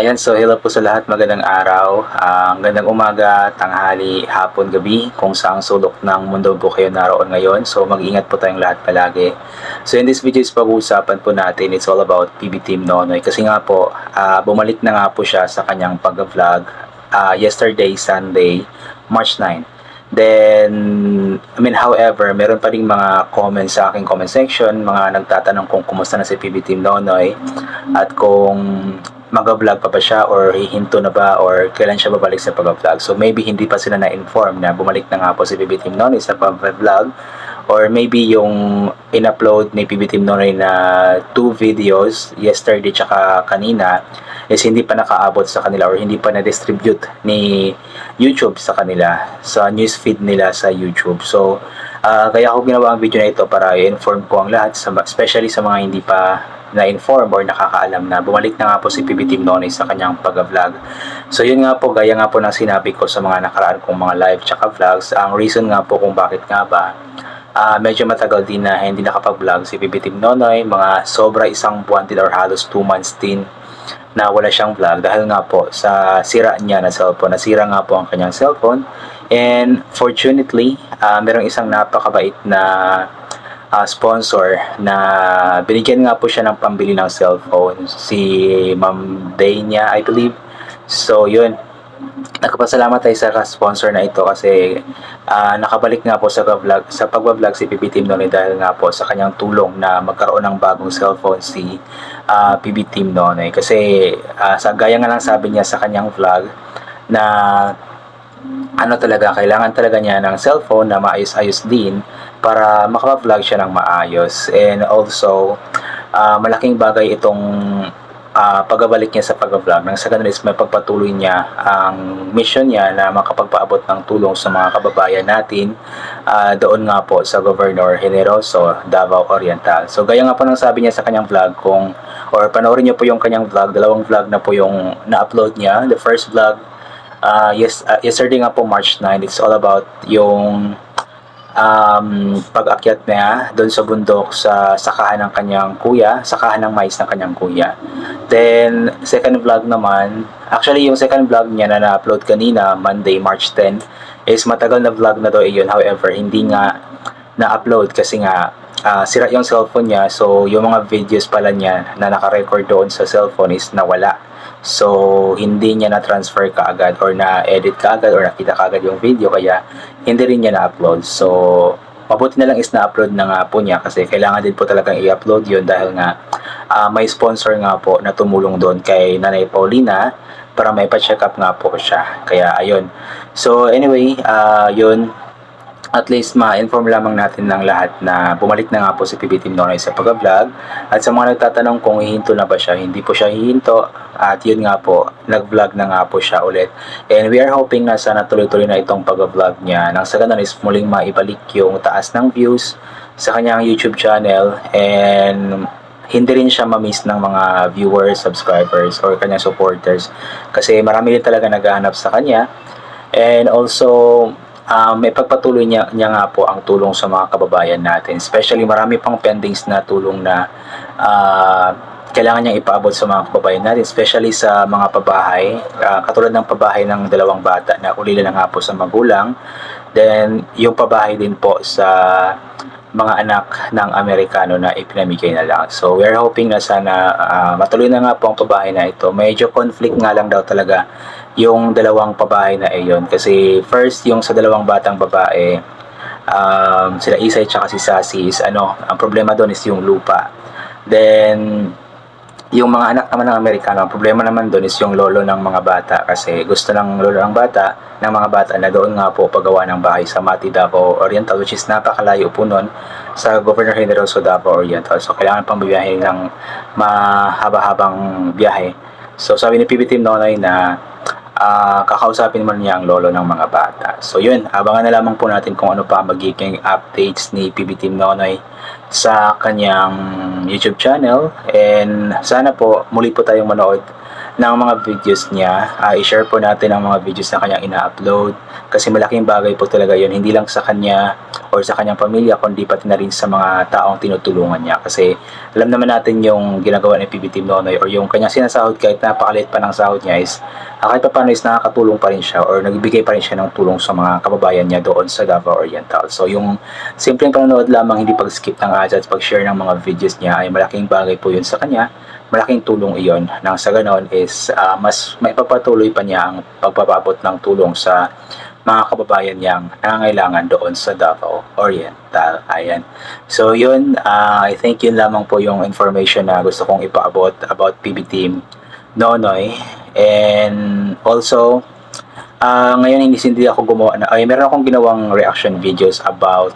Ayan, so hello po sa lahat. Magandang araw. Ah, Ang gandang umaga, tanghali, hapon, gabi, kung saang sulok ng mundo po kayo naroon ngayon. So mag-ingat po tayong lahat palagi. So in this video is pag-uusapan po natin, it's all about PB Team Nonoy. Kasi nga po, ah, bumalik na nga po siya sa kanyang pag-vlog ah, yesterday, Sunday, March 9. Then, I mean, however, meron pa rin mga comments sa aking comment section, mga nagtatanong kung kumusta na si PB Team Nonoy at kung mag-vlog pa ba siya or hihinto na ba or kailan siya babalik sa pag-vlog. So maybe hindi pa sila na-inform na bumalik na nga po si PB Team Nonoy sa pag-vlog or maybe yung in-upload ni PB Team Nonoy na two videos yesterday tsaka kanina is hindi pa nakaabot sa kanila or hindi pa na-distribute ni YouTube sa kanila sa newsfeed nila sa YouTube. So ah, kaya ako ginawa ang video na ito para i-inform ko ang lahat especially sa mga hindi pa na-inform or nakakaalam na bumalik na nga po si PB Team Nonoy sa kanyang pag-vlog. So yun nga po, gaya nga po ng sinabi ko sa mga nakaraan kong mga live tsaka vlogs, ang reason nga po kung bakit nga ba ah medyo matagal din na hindi nakapag-vlog si PB Team Nonoy, mga sobra isang buwan din or halos 2 months din na wala siyang vlog dahil nga po sa sira niya na cellphone. Nasira nga po ang kanyang cellphone and fortunately, ah merong isang napakabait na ah, sponsor na binigyan nga po siya ng pambili ng cellphone. Si Ma'am Dania I believe. So yun. Nagpapasalamat tayo sa sponsor na ito kasi ah, nakabalik nga po sa vlog sa pagba-vlog si PB Team Nonoy dahil nga po sa kanyang tulong na magkaroon ng bagong cellphone si ah, PB Team Nonoy kasi ah, sa gaya nga lang sabi niya sa kanyang vlog na ano talaga, kailangan talaga niya ng cellphone na maayos-ayos din para makapag-vlog siya ng maayos. And also, ah, malaking bagay itong ah, pagbabalik niya sa pag-vlog. Nang sa ganun is may pagpatuloy niya ang mission niya na makapagpaabot ng tulong sa mga kababayan natin ah, doon nga po sa Governor Generoso, Davao Oriental. So, gaya nga po ng sabi niya sa kanyang vlog, kung or panoorin niyo po yung kanyang vlog, dalawang vlog na po yung na-upload niya. The first vlog uh, yes, uh, yesterday nga po March 9 it's all about yung um, pag-akyat niya doon sa bundok sa sakahan ng kanyang kuya, sakahan ng mais ng kanyang kuya. Then, second vlog naman, actually yung second vlog niya na na-upload kanina, Monday, March 10, is matagal na vlog na daw iyon. However, hindi nga na-upload kasi nga ah, sira yung cellphone niya. So, yung mga videos pala niya na naka-record doon sa cellphone is nawala. So, hindi niya na-transfer kaagad or na-edit kaagad or nakita kaagad yung video kaya hindi rin niya na-upload. So, mabuti na lang is na-upload na nga po niya kasi kailangan din po talagang i-upload yun dahil nga ah, may sponsor nga po na tumulong doon kay Nanay Paulina para may pa-check up nga po siya. Kaya ayun. So anyway, ah yun at least ma-inform lamang natin ng lahat na bumalik na nga po si PB Team Nonoy sa pag-vlog. At sa mga nagtatanong kung hihinto na ba siya, hindi po siya hihinto. At yun nga po, nag-vlog na nga po siya ulit. And we are hoping na sana tuloy-tuloy na itong pag-vlog niya. Nang sa ganun is muling maibalik yung taas ng views sa kanyang YouTube channel. And hindi rin siya ma-miss ng mga viewers, subscribers or kanyang supporters. Kasi marami din talaga naghahanap sa kanya. And also um, may pagpatuloy niya, niya nga po ang tulong sa mga kababayan natin. Especially marami pang pendings na tulong na ah, kailangan niyang ipaabot sa mga kababayan natin. Especially sa mga pabahay. ah, katulad ng pabahay ng dalawang bata na ulila na nga po sa magulang. Then yung pabahay din po sa mga anak ng Amerikano na ipinamigay na lang. So we're hoping na sana ah, matuloy na nga po ang pabahay na ito. Medyo conflict nga lang daw talaga yung dalawang pabahay na iyon. Kasi first, yung sa dalawang batang babae, um, sila Isay tsaka si Sassy is ano, ang problema doon is yung lupa. Then, yung mga anak naman ng Amerikano, ang problema naman doon is yung lolo ng mga bata kasi gusto ng lolo ng bata, ng mga bata na doon nga po paggawa ng bahay sa Mati Davao Oriental which is napakalayo po noon sa Governor Generoso Davao Oriental. So, kailangan pang biyahe ng mahaba-habang biyahe. So, sabi ni PB Team Nonoy na ah, kakausapin mo niya ang lolo ng mga bata. So yun, abangan na lamang po natin kung ano pa magiging updates ni PB Team Nonoy sa kanyang YouTube channel and sana po muli po tayong manood ng mga videos niya. Ah, i-share po natin ang mga videos na kanyang ina-upload kasi malaking bagay po talaga yun hindi lang sa kanya or sa kanyang pamilya kundi pati na rin sa mga taong tinutulungan niya kasi alam naman natin yung ginagawa ni PB Team Nonoy or yung kanyang sinasahod kahit napakaliit pa ng sahod niya is ah, kahit pa paano is nakakatulong pa rin siya or nagbibigay pa rin siya ng tulong sa mga kababayan niya doon sa Davao Oriental. So yung simpleng panonood lamang hindi pag-skip ng ads at pag-share ng mga videos niya ay malaking bagay po yun sa kanya malaking tulong iyon nang sa ganon is ah, mas may papatuloy pa niya ang pagpapabot ng tulong sa mga kababayan niyang nangangailangan doon sa Davao Oriental. Ayan. So yun, ah, I think yun lamang po yung information na gusto kong ipaabot about PB Team Nonoy. And also, ah ngayon hindi hindi ako gumawa na, ay meron akong ginawang reaction videos about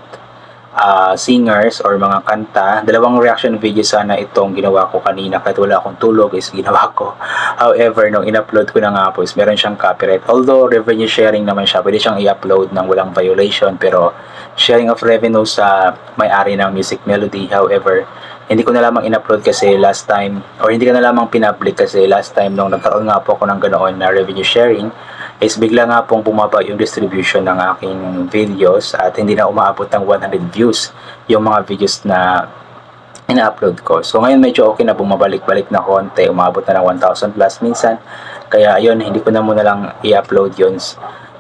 ah, singers or mga kanta. Dalawang reaction video sana itong ginawa ko kanina kahit wala akong tulog is ginawa ko. However, nung in-upload ko na nga po is meron siyang copyright. Although revenue sharing naman siya, pwede siyang i-upload ng walang violation pero sharing of revenue sa may-ari ng music melody. However, hindi ko na lamang in-upload kasi last time or hindi ko na lamang pinpublic kasi last time nung nagkaroon nga po ako ng ganoon na revenue sharing is bigla nga pong bumaba yung distribution ng aking videos at hindi na umaabot ng 100 views yung mga videos na ina-upload ko. So ngayon medyo okay na bumabalik-balik na konti, umabot na ng 1,000 plus minsan. Kaya ayun, hindi ko na muna lang i-upload yun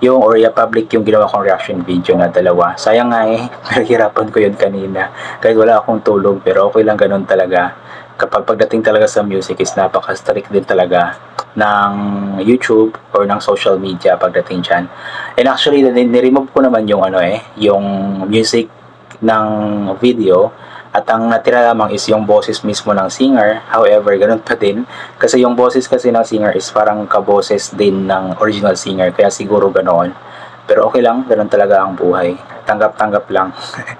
yung or i-public yung ginawa kong reaction video na dalawa. Sayang nga eh, nahihirapan ko yun kanina. Kahit wala akong tulog, pero okay lang ganun talaga. Kapag pagdating talaga sa music is napaka-strict din talaga ng YouTube or ng social media pagdating dyan. And actually, niremove ko naman yung ano eh, yung music ng video at ang natira lamang is yung boses mismo ng singer. However, ganun pa din. Kasi yung boses kasi ng singer is parang kaboses din ng original singer. Kaya siguro ganoon. Pero okay lang, ganun talaga ang buhay. Tanggap-tanggap lang.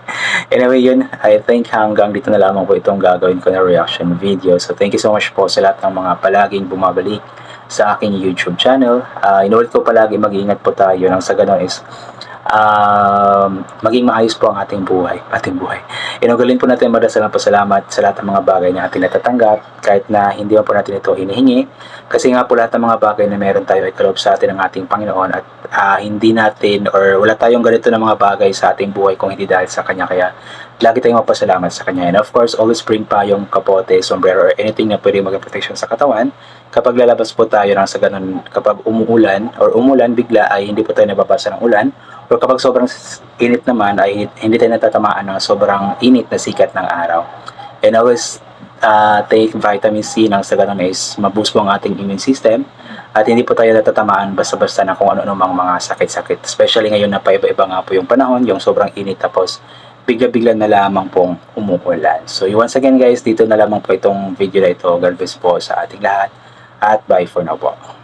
anyway, yun. I think hanggang dito na lamang po itong gagawin ko na reaction video. So, thank you so much po sa lahat ng mga palaging bumabalik sa aking YouTube channel. Uh, inulit ko palagi mag-iingat po tayo nang sa ganun is um, maging maayos po ang ating buhay, ating buhay. Inugalin po natin madasalang pasalamat sa lahat ng mga bagay na ating natatanggap. Kahit na hindi pa po natin ito hinihingi kasi nga po lahat ng mga bagay na meron tayo ay kaloob sa atin ng ating Panginoon at uh, hindi natin or wala tayong ganito na mga bagay sa ating buhay kung hindi dahil sa Kanya. Kaya lagi tayong mapasalamat sa Kanya. And of course always bring pa yung kapote, sombrero or anything na pwede maging protection sa katawan. Kapag lalabas po tayo ng sa ganun kapag umuulan or umulan bigla ay hindi po tayo nababasa ng ulan pero kapag sobrang init naman ay hindi tayo natatamaan ng sobrang init na sikat ng araw. And always uh, take vitamin C nang sa ganun is maboost po ang ating immune system at hindi po tayo natatamaan basta-basta na kung ano-ano mang mga sakit-sakit. Especially ngayon na paiba-iba nga po yung panahon, yung sobrang init tapos bigla-bigla na lamang pong umuulan. So once again guys, dito na lamang po itong video na ito. God bless po sa ating lahat at bye for now po.